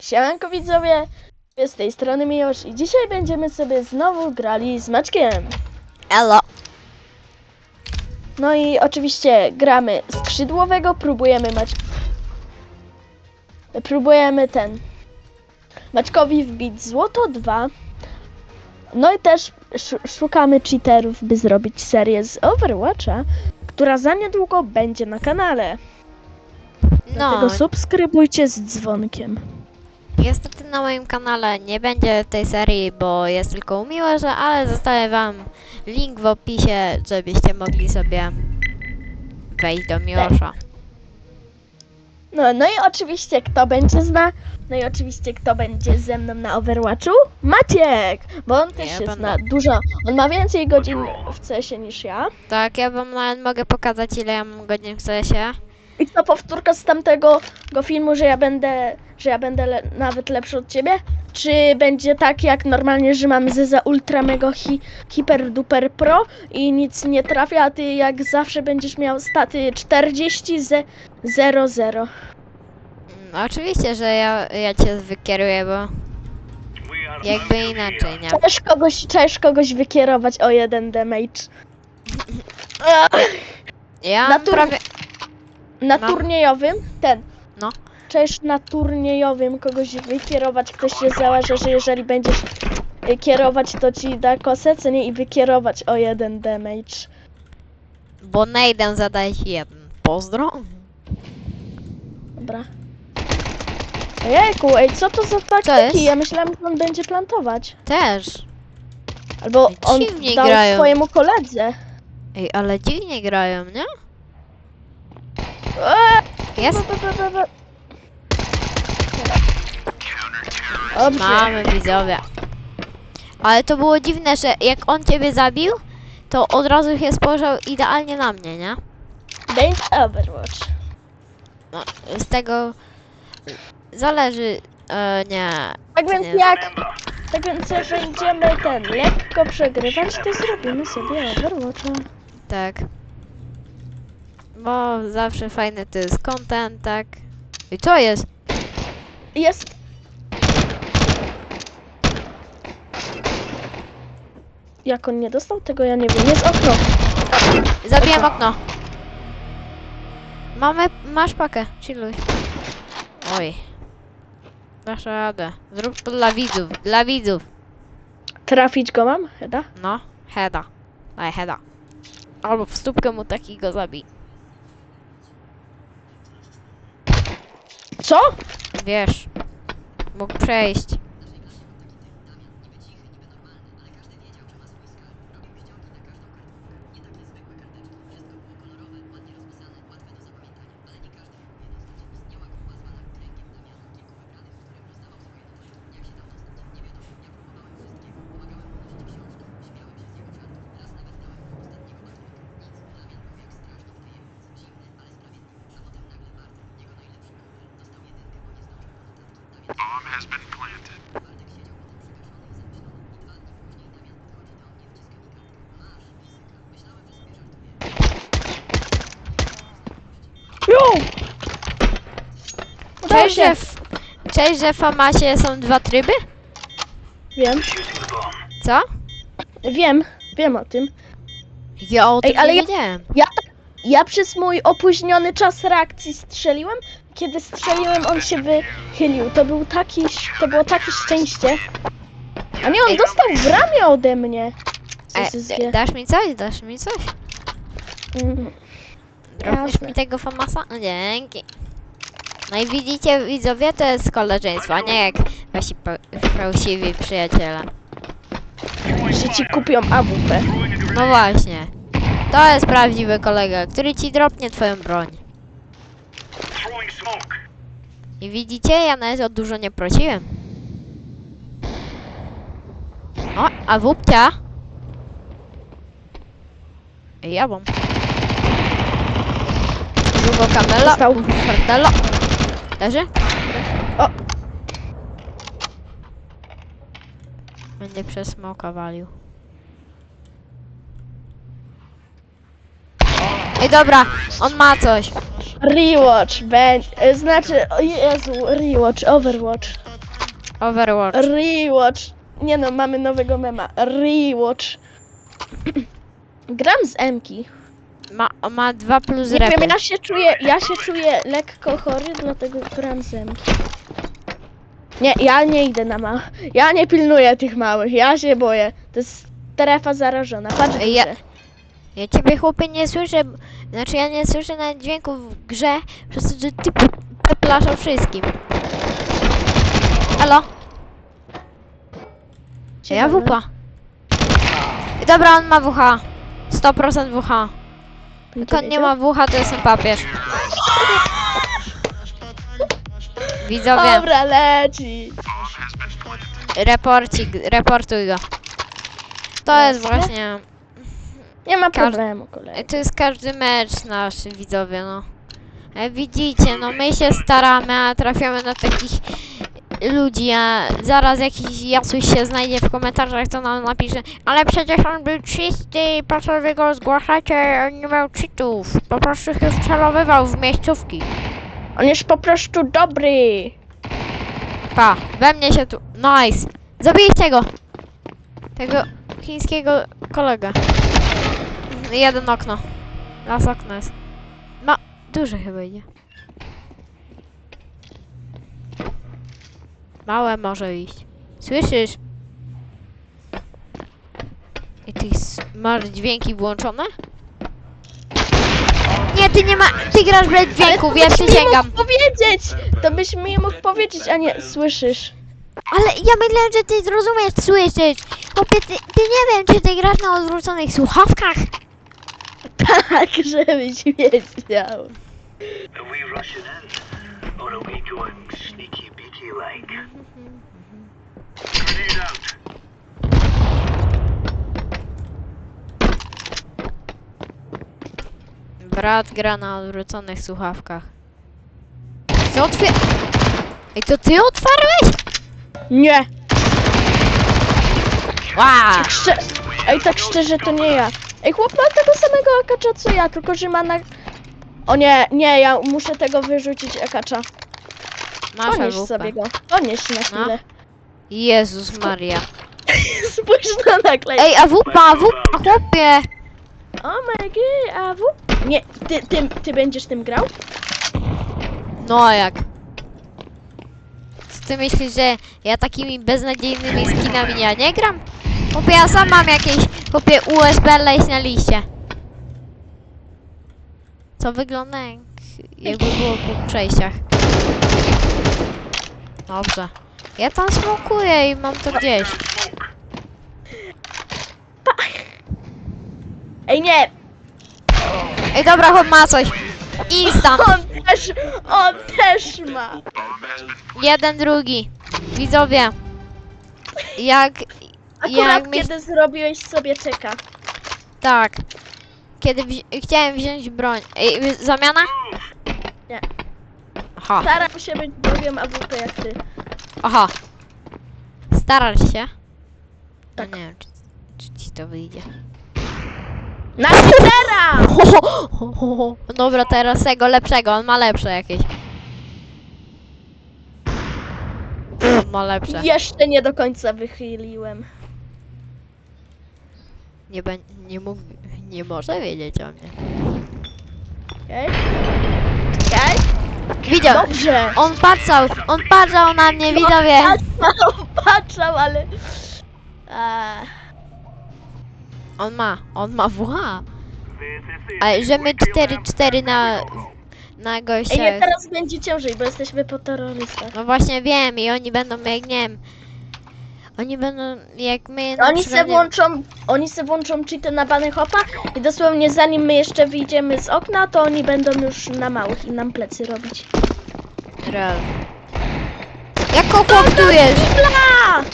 Siemanko widzowie, z tej strony Miłosz i dzisiaj będziemy sobie znowu grali z Maczkiem. Elo. No i oczywiście gramy skrzydłowego, próbujemy Macz... Próbujemy ten... Maczkowi wbić złoto 2. No i też sz szukamy cheaterów, by zrobić serię z Overwatcha, która za niedługo będzie na kanale. Dlatego No, subskrybujcie z dzwonkiem. Niestety na moim kanale nie będzie tej serii, bo jest tylko u Miłosza, ale zostawię wam link w opisie, żebyście mogli sobie wejść do Miłosza. No, no i oczywiście kto będzie zna, no i oczywiście kto będzie ze mną na Overwatchu? Maciek! Bo on też Ja jest będę. na dużo, on ma więcej godzin w CS-ie niż ja. Tak, ja wam nawet mogę pokazać ile ja mam godzin w CS-ie. I to powtórka z tamtego go filmu, że ja będę, że ja będę le, nawet lepszy od ciebie? Czy będzie tak jak normalnie, że mam ze za ultra mega hi, hiper duper pro i nic nie trafia, a ty jak zawsze będziesz miał staty 40 ze 0 0. Mm, Oczywiście, że ja, ja cię wykieruję, bo jakby inaczej, nie? Chcesz kogoś, chcesz kogoś wykierować o jeden damage. Ja Na tur- prawie... Na No. turniejowym, ten. No. Chcesz na turniejowym kogoś wykierować, ktoś się załaże, że jeżeli będziesz y, kierować, to ci da kosę, co nie? I wykierować o jeden damage. Bo Nejden zadaje jeden. Pozdro. Dobra. Ojejku, ej, co to za taktyki? jest? Ja myślałam, że on będzie plantować. Też. Albo Ej, on dziwnie dał grają. swojemu koledze. Ej, ale dziwnie grają, nie? Eee, Jest? ba, ba, ba, ba. Dobrze. Mamy widzowie. Ale to było dziwne, że jak on ciebie zabił, to od razu się spojrzał idealnie na mnie, nie? Date Overwatch. No, z tego zależy, e, nie. Tak więc Nie. jak... Tak więc jak będziemy ten lekko przegrywać, to zrobimy sobie Overwatcha. Tak. Bo zawsze fajny to jest content, tak? I co jest? Jest... Jak on nie dostał tego, ja nie wiem. Jest okno. Zabiłem okno. Mamy, masz pakę, chilluj. Oj. Dasz radę. Zrób to dla widzów, dla widzów. Trafić go mam? Chyba? No, heada. Daj heada. Albo w stópkę mu takiego zabij. Co? Wiesz. Mógł przejść. Jo! Udało Cześć, się. że w, cześć, że w Famasie są dwa tryby? Wiem, Co? wiem, wiem o tym. Ja o Ej, tym ale nie ja- wiedziałem. Ja, ja przez mój opóźniony czas reakcji strzeliłem. Kiedy strzeliłem, on się wychylił. To był taki, to było takie szczęście. A nie, on Ej. dostał w ramię ode mnie. Co E, e, dasz mi coś? Dasz mi coś? Mm, Jasne. mi tego Famasa? No, dzięki. No i widzicie, widzowie, to jest koleżeństwo, a nie jak wasi pa- fałszywi przyjaciele. Że ci kupią AWP. No właśnie. To jest prawdziwy kolega, który ci dropnie twoją broń. I widzicie, ja nawet o dużo nie prosiłem. O, a wupcia? Ja mam. Długo kamela, Dostał. fartelo. Leży? O. Będzie przez smoka walił. Dobra, on ma coś. Rewatch, będzie, znaczy, o Jezu, rewatch, Overwatch. Overwatch. Rewatch. Nie no, mamy nowego mema. Rewatch. Gram z Emki. Ma, ma 2 plus Nie wiem, ja się czuję, ja się czuję lekko chory, dlatego gram z Emki. Nie, ja nie idę na ma. Ja nie pilnuję tych małych, ja się boję. To jest strefa zarażona. Patrz Ej, ja- ja... Ja ciebie chłopie nie słyszę, znaczy ja nie słyszę nawet dźwięków w grze, przez to, że ty p- peplasz o wszystkim. Halo? Ja wupa. Dobra, on ma WH. 100% WH. Jak on nie ma WH, to jestem papież. Widzowie, Dobra, leci. reporcik, reportuj go. To jest właśnie, Nie ma Każdy- problemu, kolego. to jest każdy mecz nasz, widzowie, no. E, Widzicie, no my się staramy, a trafiamy na takich ludzi, a zaraz jakiś Jasuś się znajdzie w komentarzach, to nam napisze Ale przecież on był czysty, po co wy go zgłaszacie, on nie miał cheatów, po prostu się wcelowywał w miejscówki. On jest po prostu dobry. Pa, we mnie się tu, nice, zabijcie go, tego chińskiego kolegę. Jeden okno, las okno jest, no, duże chyba idzie. Małe może iść. Słyszysz? I ty masz dźwięki włączone? Nie, ty nie ma. Ty grasz bez dźwięków, ja przysięgam. powiedzieć! To byś mi mógł powiedzieć, a nie słyszysz. Ale ja myślałem, że ty zrozumiesz, słyszysz. Chłopie, ty, ty nie wiem, czy ty grasz na odwróconych słuchawkach. Tak, żebyś wiedział. Are we rushing in? Or are we going sneaky beaky like? Grenade out. Brat gra na odwróconych słuchawkach. Co otwier... Ej, to ty otwarłeś? Nie. Wow. Szcze... Ej, tak szczerze, to nie ja. Ej, chłop ma tego samego akacza co ja, tylko że ma na... O nie, nie, ja muszę tego wyrzucić akacza. Masz Ponieś AWP. sobie go. Ponieś na No. chwilę. Jezus Maria. Spójrz na naklejkę. Ej, AWP, AWP, chłopie. O my god, a w... Nie, ty, ty, ty będziesz tym grał? No a jak? Co ty myślisz, że ja takimi beznadziejnymi skinami ja nie gram? Chłopie, ja sam mam jakieś, chłopie, USB lejść na liście. Co wygląda jak, jakby było po przejściach. Dobrze. Ja tam smokuję i mam to gdzieś. Ej, nie! Ej, dobra, chłop ma coś. Instant. On też, on też ma! Jeden, drugi. Widzowie. Jak, Akurat jak kiedy zrobiłeś sobie czeka. Tak. Kiedy wzi- chciałem wziąć broń. Ej, zamiana? Nie. Aha, Staram się być bogiem AWP jak ty. aha. Starasz się? No Tak. nie wiem, czy, czy ci to wyjdzie. Na Hidera! Dobra, teraz tego lepszego, on ma lepsze jakieś. On ma lepsze. Jeszcze nie do końca wychyliłem. Nie, nie mógł, nie może wiedzieć o mnie. Okej? Okej? Widział, Dobrze! on patrzał, on patrzał na mnie, widzowie. Patrzał, patrzał, ale... A, On ma, on ma WH. This is it. A że my We feel 4-4 na, na Ej, gościach. nie, teraz będzie ciężej, bo jesteśmy po terrorystach. No właśnie wiem i oni będą jak nie wiem. Oni będą jak my na Oni se przykład, włączą, oni se włączą cheaty na bany hopa i dosłownie zanim my jeszcze wyjdziemy z okna, to oni będą już na małych i nam plecy robić. Real. Jak kochoptujesz? Bla!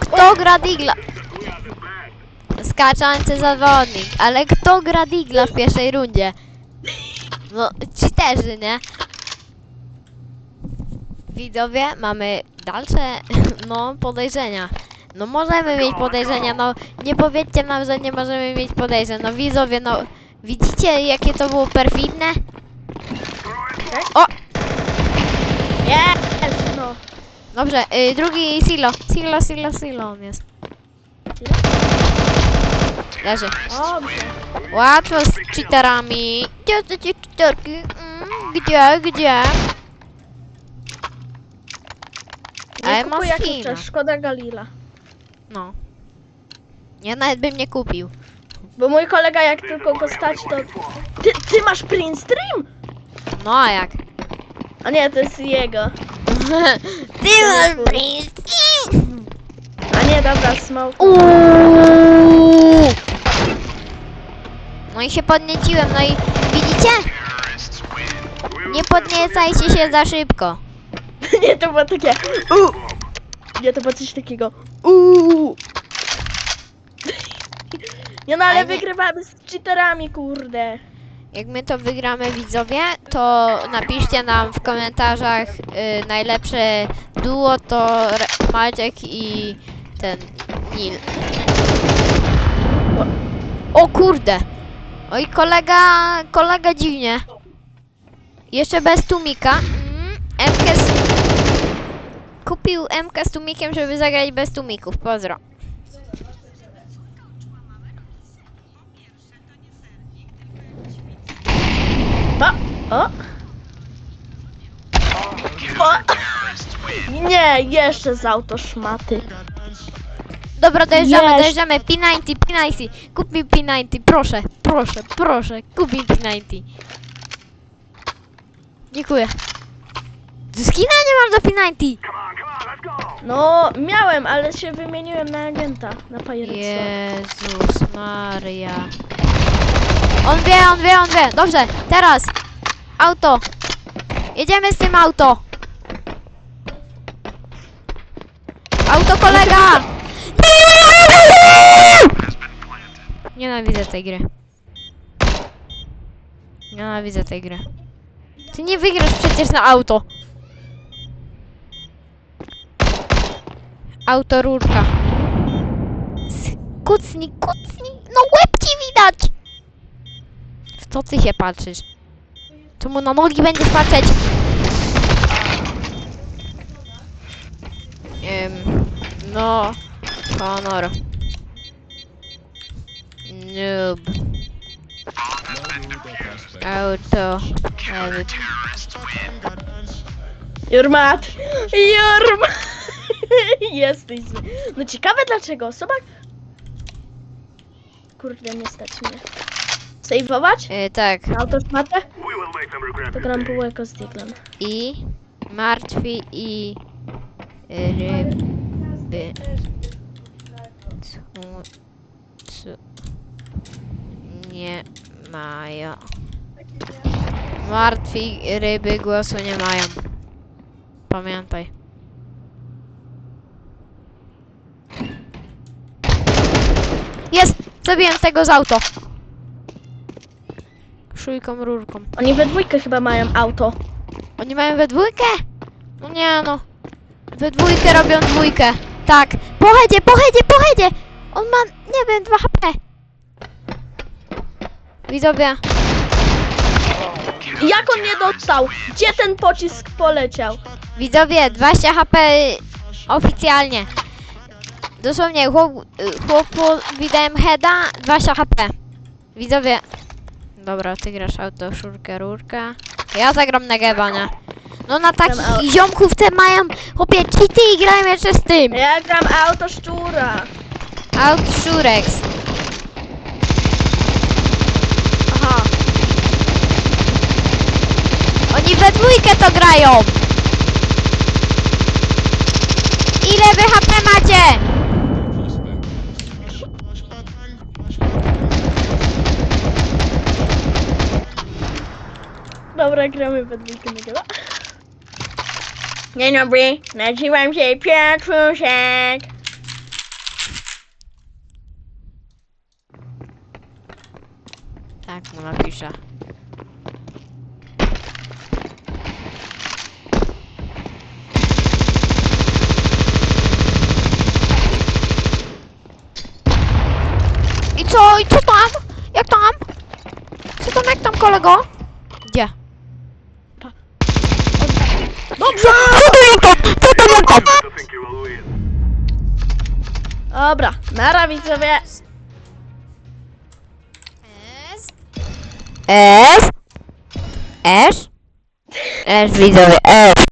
Kto gra Digla? Skaczący zawodnik, ale kto gra Digla w pierwszej rundzie? No, cheaterzy, nie? Widzowie, mamy dalsze, no, podejrzenia. No możemy mieć podejrzenia, no nie powiedzcie nam, że nie możemy mieć podejrzeń. No widzowie, no widzicie jakie to było perfidne? Jest, no. Dobrze, y, drugi silo. Silo, silo, silo on jest. Leży. Dobrze. Łatwo z cheaterami. Gdzie te cheaterki? Mm, gdzie, gdzie? Nie Ale ma kupuję jak chcesz, szkoda Galila. No. Ja nawet bym nie kupił. Bo mój kolega jak tylko go stać to... Ty, ty masz print stream? No a jak? A nie, to jest jego. Ty masz bliski! A nie, dobra, smoke. Uuuu! No i się podnieciłem, no i widzicie? Nie podniecajcie się za szybko. Nie, to było takie... U. Nie, to było coś takiego. Uuu. Nie no, ale Ale nie- wygrywamy z cheaterami, kurde. Jak my to wygramy widzowie, to napiszcie nam w komentarzach y, najlepsze duo to Re- Maciek i ten Nil. O kurde! Oj kolega, kolega dziwnie. Jeszcze bez tumika. Mm, MK z... Kupił MK z tumikiem, żeby zagrać bez tumików. Pozdro. O, o. o. Nie, jeszcze z autoszmaty. Dobra, dojeżdżamy, Jest. dojeżdżamy. P90, P90. Kup mi P90, proszę, proszę, proszę. Kup mi P90. Dziękuję. Skina nie mam do P90. Come on, come on, let's go! No, miałem, ale się wymieniłem na agenta, na Pirates. Jezus Maria. On wie, on wie, on wie. Dobrze, teraz. Auto. Jedziemy z tym auto. Auto kolega! Nienawidzę tej gry. Nienawidzę tej gry. Ty nie wygrasz przecież na auto. Auto rurka. Kucnij, kucnij. No łeb ci widać. W co ty się patrzysz? Czemu na nogi będziesz patrzeć? Ym, no, honor. Noob. Auto. Jurmat! Jurmat! Jesteś zły. No ciekawe dlaczego. Osoba... Kurde, nie stać mnie. Sejwować? Y, tak. Na regret To gram bułeko z diglem. I martwi i ryby. Cu, cu, nie mają. Martwi ryby głosu nie mają. Pamiętaj. Jest! Zabiłem tego z auto. Szujką, rurką. Oni we dwójkę chyba mają auto. Oni mają we dwójkę? No nie no. We dwójkę robią dwójkę. Tak. Pochedzie, pochedzie, pochedzie! On ma, nie wiem, 2 HP. Widzowie, Jak on nie dostał? Gdzie ten pocisk poleciał? widzowie, 20 HP oficjalnie. Dosłownie, chłop, chłopu widałem heada, 20 HP. Widzowie. Dobra, ty grasz auto, szurkę, rurkę. Ja zagram na geba, nie? No na Gram auto. takich ziomków te mają, chłopie, cheaty i grają jeszcze z tym. Ja gram auto szczura. Out Shurex. Aha. Oni we dwójkę to grają. Ile wy HP Dobra, gramy we dwójkę nie gra. Dzień dobry, nazywam się Piotruszek. Tak mu napiszę. I co? I co tam? Jak tam? Co tam, jak tam kolego? Gdzie? Dobrze! Co to jak tam? Co tam you're all in. Dobra, nara widzowie. S. S. S. S widzowie, S.